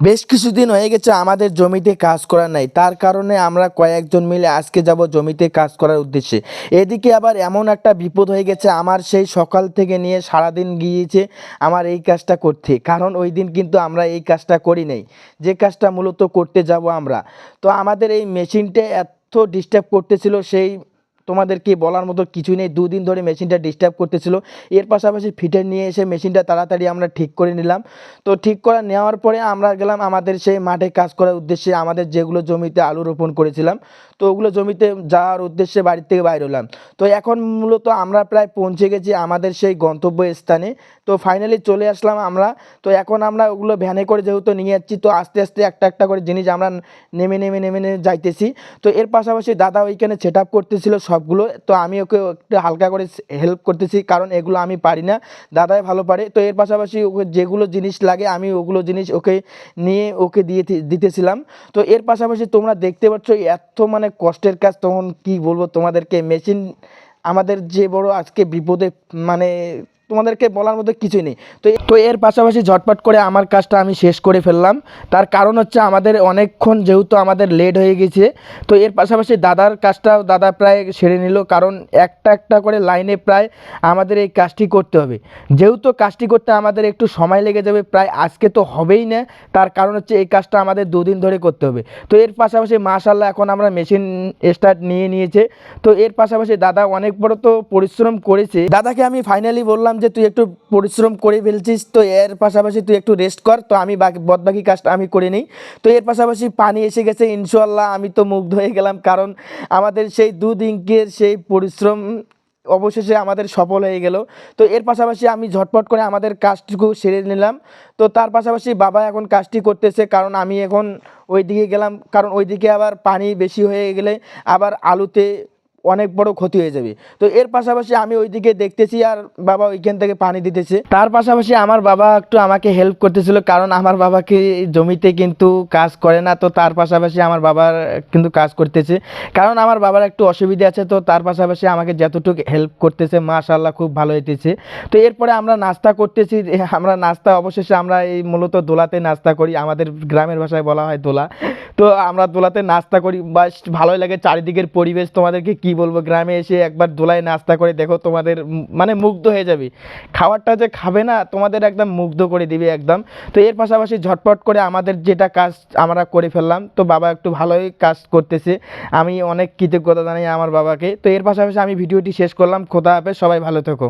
বেশ কিছুদিন হয়ে গেছে আমাদের জমিতে কাজ করা নাই। তার কারণে আমরা কয়েকজন মিলে আজকে যাব জমিতে কাজ করার উদ্দেশ্যে। এদিকে আবার এমন একটা বিপদ হয়ে গেছে, আমার সেই সকাল থেকে নিয়ে সারাদিন গিয়েছে আমার এই কাজটা করতে। কারণ ওই দিন কিন্তু আমরা এই কাজটা করি নাই। যে কাজটা মূলত করতে যাব আমরা। তো আমাদের এই মেশিনটা এত ডিস্টার্ব করতেছিল, সেই তোমাদেরকে বলার মতো কিছুই নেই। দুদিন ধরে মেশিনটা ডিস্টার্ব করতেছিল। এর পাশাপাশি ফিটার নিয়ে এসে মেশিনটা তাড়াতাড়ি আমরা ঠিক করে নিলাম। তো ঠিক করা নেওয়ার পরে আমরা গেলাম আমাদের সেই মাঠে কাজ করার উদ্দেশ্যে আমাদের যেগুলো জমিতে আলু রোপণ করেছিলাম, তো ওগুলো জমিতে যাওয়ার উদ্দেশ্যে বাড়ির থেকে বাইর হলাম। তো এখন মূলত আমরা প্রায় পৌঁছে গেছি আমাদের সেই গন্তব্য স্থানে তো ফাইনালি চলে আসলাম আমরা। তো এখন আমরা ওগুলো ভ্যানে করে যেহেতু নিয়ে যাচ্ছি, তো আস্তে আস্তে একটা একটা করে জিনিস আমরা নেমে নেমে নেমে নেমে যাইতেছি। তো এর পাশাপাশি দাদা ওইখানে সেট আপ করতেছিল সবগুলো, তো আমি ওকে একটু হালকা করে হেল্প করতেছি, কারণ এগুলো আমি পারি না। দাদাই ভালো পারে, তো এর পাশাপাশি ওকে যেগুলো জিনিস লাগে, আমি ওগুলো জিনিস ওকে নিয়ে ওকে দিয়ে দিতেছিলাম। তো এর পাশাপাশি তোমরা দেখতে পাচ্ছ এত মানে কষ্টের কাজ, তখন কি বলব তোমাদেরকে মেশিন আমাদের যে বড় আজকে বিপদে মানে তোমাদেরকে বলার মতো কিছুই নেই। তো তো এর পাশাপাশি ঝটপট করে আমার কাজটা আমি শেষ করে ফেললাম। তার কারণ হচ্ছে আমাদের অনেকক্ষণ যেহেতু আমাদের লেট হয়ে গেছে, তো এর পাশাপাশি দাদার কাজটাও দাদা প্রায় সেরে নিল। কারণ একটা একটা করে লাইনে প্রায় আমাদের এই কাজটি করতে হবে। যেহেতু কাজটি করতে আমাদের একটু সময় লেগে যাবে, প্রায় আজকে তো হবেই না। তার কারণ হচ্ছে এই কাজটা আমাদের দুদিন ধরে করতে হবে। তো এর পাশাপাশি মাশাল্লাহ এখন আমরা মেশিন স্টার্ট নিয়ে নিয়েছে। তো এর পাশাপাশি দাদা অনেক বড় তো পরিশ্রম করেছে। দাদাকে আমি ফাইনালি বললাম যে তুই একটু পরিশ্রম করে ফেলছিস, তো এর পাশাপাশি তুই একটু রেস্ট কর। তো আমি বাকি বদ বাকি কাজটা আমি করে নিই। তো এর পাশাপাশি পানি এসে গেছে ইনশাল্লাহ আমি তো মুগ্ধ হয়ে গেলাম। কারণ আমাদের সেই দুদিনকের সেই পরিশ্রম অবশেষে আমাদের সফল হয়ে গেল। তো এর পাশাপাশি আমি ঝটপট করে আমাদের কাজটুকু সেরে নিলাম। তো তার পাশাপাশি বাবা এখন কাজটি করতেছে, কারণ আমি এখন ওই দিকে গেলাম। কারণ ওইদিকে আবার পানি বেশি হয়ে গেলে আবার আলুতে অনেক বড় ক্ষতি হয়ে যাবে। তো এর পাশাপাশি আমি ওইদিকে দেখতেছি আর বাবা ওইখান থেকে পানি দিতেছে। তার পাশাপাশি আমার বাবা একটু আমাকে হেল্প করতেছিল কারণ আমার বাবাকে জমিতে কিন্তু কাজ করে না, তো তার পাশাপাশি আমার বাবার কিন্তু কাজ করতেছে। কারণ আমার বাবার একটু অসুবিধা আছে, তো তার পাশাপাশি আমাকে যতটুকু হেল্প করতেছে মাশাল্লাহ খুব ভালো হইতেছে। তো এরপরে আমরা নাস্তা করতেছি, আমরা নাস্তা অবশেষে আমরা এই মূলত দোলাতে নাস্তা করি, আমাদের গ্রামের ভাষায় বলা হয় দোলা। তো আমরা দোলাতে নাস্তা করি, বাস ভালোই লাগে চারিদিকের পরিবেশ। তোমাদেরকে কি বলব, গ্রামে এসে একবার দোলায় নাস্তা করে দেখো তোমাদের মানে মুগ্ধ হয়ে যাবে। খাবারটা যে খাবে না, তোমাদের একদম মুগ্ধ করে দিবে একদম। তো এর পাশাপাশি ঝটপট করে আমাদের যেটা কাজ আমরা করে ফেললাম, তো বাবা একটু ভালোই কাজ করতেছে। আমি অনেক কৃতজ্ঞতা জানাই আমার বাবাকে। তো এর পাশাপাশি আমি ভিডিওটি শেষ করলাম। খোদা হাফেজ, সবাই ভালো থেকো।